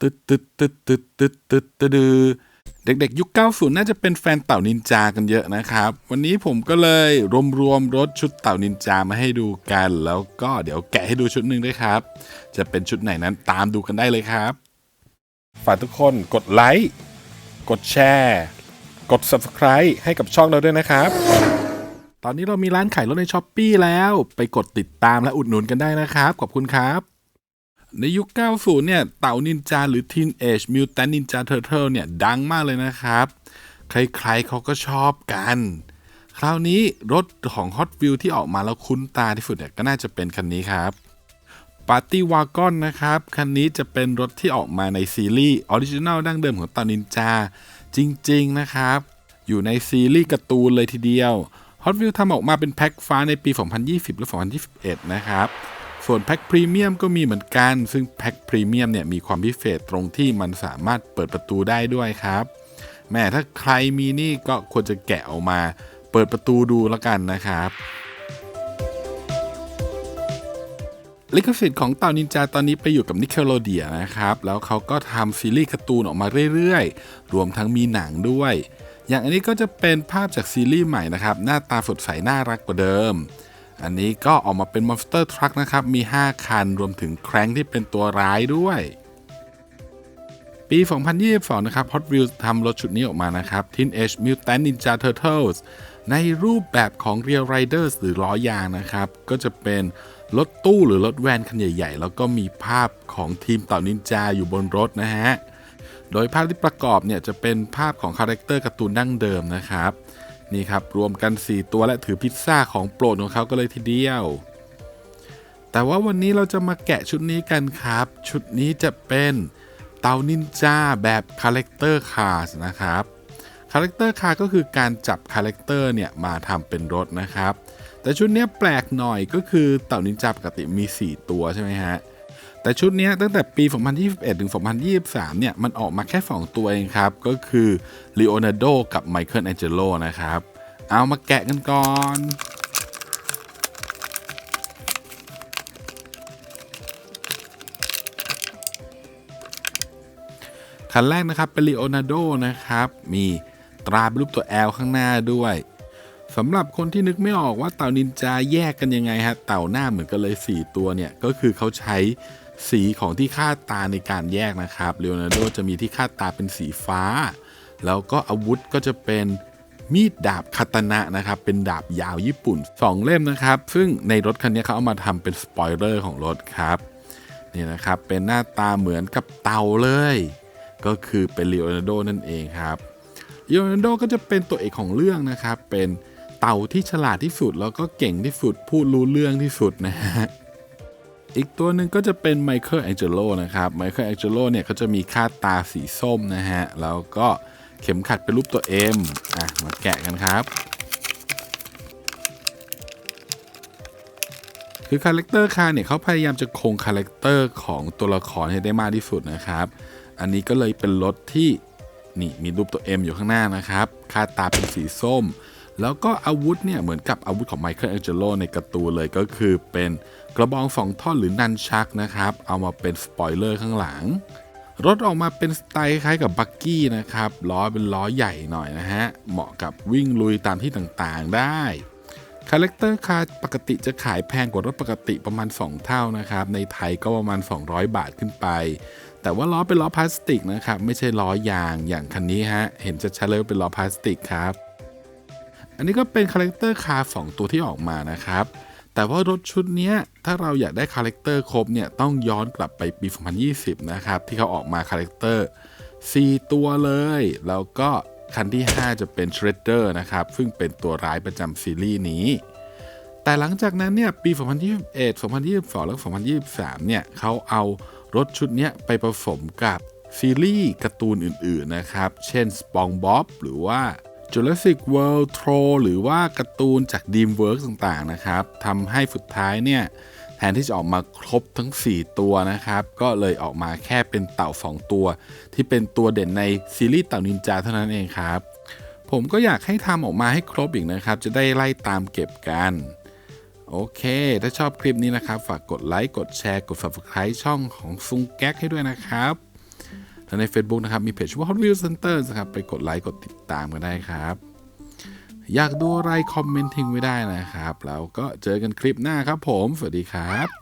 ตึ๊ดตึ๊ดตึ๊ดตึ๊ดตึ๊ดตึ๊ดตึ๊ดเด็กๆ ยุค 90 น่าจะเป็นแฟนเต่านินจากันเยอะนะครับ วันนี้ผมก็เลยรวมรวมรถชุดเต่านินจามาให้ดูกัน แล้วก็เดี๋ยวแกะให้ดูชุดหนึ่งด้วยครับ จะเป็นชุดไหนนั้นตามดูกันได้เลยครับ ฝากทุกคนกดไลค์ กดแชร์ กด Subscribe ให้กับช่องเราด้วยนะครับ ตอนนี้เรามีร้านขายรถในช้อปปีแล้ว ไปกดติดตามและอุดหนุนกันได้นะครับ ขอบคุณครับ ในยุค 90 เนี่ย เต่านินจาหรือ Teenage Mutant Ninja Turtle เนี่ย ดังมากเลยนะครับ ใครๆเขาก็ชอบกัน คราวนี้รถของ Hot Wheels ที่ออกมาแล้วคุ้นตาที่สุดเนี่ย ก็น่าจะเป็นคันนี้ครับ Party Wagon นะครับ คันนี้จะเป็นรถที่ออกมาในซีรีส์ออริจินัลดั้งเดิมของเต่านินจา จริง ๆ นะครับ อยู่ในซีรีส์การ์ตูนเลยทีเดียว Hot Wheels ทำออกมาเป็นแพ็คฟ้าในปี 2020 และ 2021 นะครับ ส่วนแพ็คพรีเมียมก็มีเหมือนกัน ซึ่งแพ็คพรีเมียมเนี่ยมีความพิเศษตรงที่มันสามารถเปิดประตูได้ด้วยครับ แม่ถ้าใครมีนี่ก็ควรจะแกะออกมา เปิดประตูดูแล้วกันนะครับลิขสิทธิ์ของเต่านินจาตอนนี้ไปอยู่กับนิเคโลเดียนะครับ แล้วเขาก็ทำซีรีส์การ์ตูนออกมาเรื่อยๆ รวมทั้งมีหนังด้วย อย่างอันนี้ก็จะเป็นภาพจากซีรีส์ใหม่นะครับ หน้าตาสดใสน่ารักกว่าเดิม อันนี้ก็ออกมาเป็น Monster Truck นะครับ มี 5 คันรวมถึงแครงที่เป็นตัวร้ายด้วย ปี 2022 นะครับ Hot Wheels ทำรถชุดนี้ออกมานะครับ Teenage Mutant Ninja Turtles ในรูปแบบของ Real Riders หรือล้อยางนะครับ ก็จะเป็นรถตู้หรือรถแวนคันใหญ่ ๆ แล้วก็มีภาพของทีมเต่านินจาอยู่บนรถนะฮะ โดยภาพที่ประกอบเนี่ยจะเป็นภาพของคาแรคเตอร์การ์ตูนดั้งเดิมนะครับ นี่ครับ รวมกัน 4 ตัวและถือพิซซ่าของโปรดของเขาก็เลยทีเดียว แต่ว่าวันนี้เราจะมาแกะชุดนี้กันครับ ชุดนี้จะเป็นเตานินจาแบบคาแรคเตอร์คาร์สนะครับคาแรคเตอร์คาร์ก็คือการจับคาแรคเตอร์เนี่ยมาทำเป็นรถนะครับ แต่ชุดนี้แปลกหน่อยก็คือเต่านินจาปกติมี 4 ตัวใช่ไหมฮะ แต่ชุดนี้ตั้งแต่ปี 2021 ถึง 2023 เนี่ย มันออกมาแค่ 2 ตัวเองครับ ก็คือลีโอนาร์โดกับไมเคิลแองเจโลนะครับ เอามาแกะกันก่อนคันแรกนะครับเป็นลีโอนาร์โดนะครับ มีตราเป็นรูปตัว L ข้างหน้าด้วยสำหรับคนที่นึกไม่ออกว่าเต่านินจาแยกกันยังไงฮะ เต่าหน้าเหมือนกันเลย 4 ตัวเนี่ย ก็คือเขาใช้ สีของที่คาดตาในการแยกนะครับเลโอนาร์โดจะมีที่คาดตาเป็นสีฟ้า แล้วก็อาวุธก็จะเป็นมีดดาบคาตานะนะครับ เป็นดาบยาวญี่ปุ่น 2 เล่มนะครับ ซึ่งในรถคันนี้เขาเอามาทำเป็นสปอยเลอร์ของรถครับนี่นะครับเป็นหน้าตาเหมือนกับเต่าเลย ก็คือเป็นเลโอนาร์โดนั่นเองครับเลโอนาร์โดก็จะเป็นตัวเอกของเรื่องนะครับ เป็นเต่าที่ฉลาดที่สุดแล้วก็เก่งที่สุดพูดรู้เรื่องที่สุดนะฮะ อีกตัวหนึ่งก็จะเป็นไมเคิลแองเจโลนะครับไมเคิลแองเจโลเนี่ยเขาจะมีคาดตาสีส้มนะฮะ แล้วก็เข็มขัดเป็นรูปตัว M อะ มาแกะกันครับ คือคาแรคเตอร์คาเนี่ยเขาพยายามจะคงคาแรคเตอร์ของตัวละครให้ได้มากที่สุดนะครับ อันนี้ก็เลยเป็นรถที่นี่มีรูปตัว M อยู่ข้างหน้านะครับคาดตาเป็นสีส้ม แล้วก็อาวุธเนี่ยเหมือนกับอาวุธของไมเคิลแองเจโลในการ์ตูนเลยก็คือเป็นกระบองสองท่อนหรือนันชักนะครับ เอามาเป็นสปอยเลอร์ข้างหลัง รถออกมาเป็นสไตล์คล้ายกับบักกี้นะครับล้อเป็นล้อใหญ่หน่อยนะฮะ เหมาะกับวิ่งลุยตามที่ต่างๆได้คาแรคเตอร์คาร์ปกติจะขายแพงกว่ารถปกติประมาณ 2 เท่านะครับ ในไทยก็ประมาณ 200 บาทขึ้นไป แต่ว่าล้อเป็นล้อพลาสติกนะครับ ไม่ใช่ล้อยางอย่างคันนี้ฮะ เห็นจะชัดเลยว่าเป็นล้อพลาสติกครับ อันนี้ก็เป็นคาแรคเตอร์คาสองตัวที่ออกมานะครับ แต่ว่ารถชุดนี้ถ้าเราอยากได้คาแรคเตอร์ครบเนี่ยต้องย้อนกลับไปปี 2020 นะครับ ที่เขาออกมาคาแรคเตอร์ 4 ตัวเลย แล้วก็คันที่ 5 จะเป็น Shredder นะครับ ซึ่งเป็นตัวร้ายประจำซีรีส์นี้ แต่หลังจากนั้นเนี่ยปี 2021 2022 และ 2023 เนี่ยเขาเอารถชุดนี้ไปผสมกับซีรีส์การ์ตูนอื่น ๆ นะครับ เช่น SpongeBob หรือว่า Jurassic World t r o หรือว่าการ์ตูนจาก DreamWorks ต่างๆนะครับทำให้สุดท้ายเนี่ยแทนที่จะออกมาครบทั้ง 4 ตัวนะครับ ก็เลยออกมาแค่เป็นเต่า 2 ตัว ที่เป็นตัวเด่นในซีรีส์เต่านินจาเท่านั้นเองครับ ผมก็อยากให้ทำออกมาให้ครบอีกนะครับ จะได้ไล่ตามเก็บกัน โอเค ถ้าชอบคลิปนี้นะครับ ฝากกดไลค์ กดแชร์ กด subscribe ช่องของซุงแก๊กให้ด้วยนะครับ และใน Facebook นะครับ มีเพจชื่อว่า Hot Wheels Center นะครับ ไปกดไลค์ กดติดตามกันได้ครับ อยากดูอะไรคอมเมนต์ทิ้งไว้ได้นะครับ แล้วก็เจอกันคลิปหน้าครับผม สวัสดีครับ